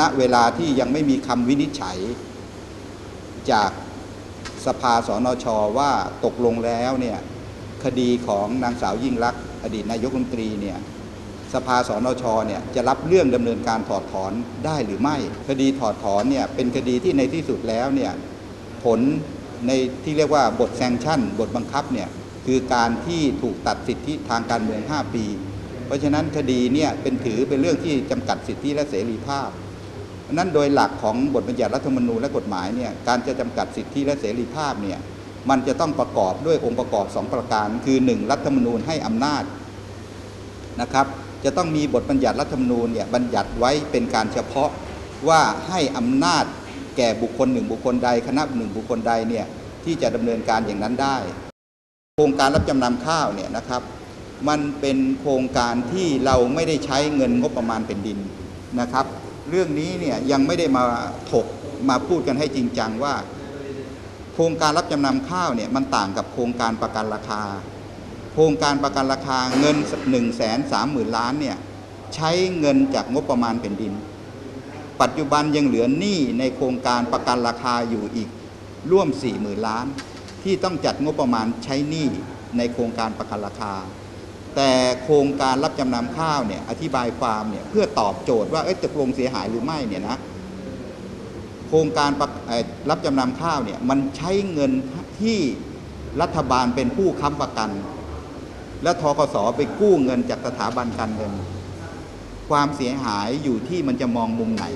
ณเวลาที่ยังไม่มีคำวินิจฉัย จากสภาสนชว่าตกลงแล้วเนี่ยคดีของนางสาวยิ่งลักษณ์อดีตนายกรัฐมนตรีเนี่ยสภาสนชเนี่ยจะรับเรื่องดำเนินการถอดถอนได้หรือไม่ คดีถอดถอนเนี่ยเป็นคดีที่ในที่สุดแล้วเนี่ยผลในที่เรียกว่าบทแซงชั่น บทบังคับเนี่ยคือการที่ถูกตัดสิทธิทางการเมือง 5 ปี เพราะฉะนั้นคดีเนี่ยเป็นถือเป็นเรื่องที่จำกัดสิทธิและเสรีภาพ ราะนั้นโดยหลักของบทบัญญัติรัฐธรรมนูญและกฎหมายเนี่ยการจะจำกัดสิทธิและเสรีภาพเนี่ยมันจะต้องประกอบด้วยองค์ประกอบ 2 ประการ คือ 1 รัฐธรรมนูญให้อำนาจนะครับ จะต้องมีบทบัญญัติรัฐธรรมนูญเนี่ยบัญญัติไว้เป็นการเฉพาะว่าให้อำนาจแก่บุคคลหนึ่งบุคคลใดคณะหนึ่งบุคคลใดเนี่ยที่จะดำเนินการอย่างนั้นได้ โครงการรับจำนำข้าวเนี่ยนะครับมันเป็นโครงการที่เราไม่ได้ใช้เงินงบประมาณแผ่นดินนะครับ เรื่องนี้เนี่ยยังไม่ได้มาถกมาพูดกันให้จริงจังว่า โครงการรับจำนำข้าวเนี่ยมันต่างกับโครงการประกันราคา โครงการประกันราคาเงิน1นึ่งแสนสามหมื่นล้านเนี่ยใช้เงินจากงบประมาณแผ่นดิน ปัจจุบันยังเหลือหนี้ในโครงการประกันราคาอยู่อีกร่วม4 0,000ล้าน ที่ต้องจัดงบประมาณใช้หนี้ในโครงการประกันราคา แต่โครงการรับจำนำข้าวเนี่ยอธิบายความเนี่ยเพื่อตอบโจทย์ว่าเอ้ยตกลงเสียหายหรือไม่เนี่ยนะโครงการร,รับจำนำข้าวเนี่ยมันใช้เงินที่รัฐบาลเป็นผู้ค้ำประกัน และทกสไปกู้เงินจากสถาบันการเงิน ความเสียหายอยู่ที่มันจะมองมุมไหน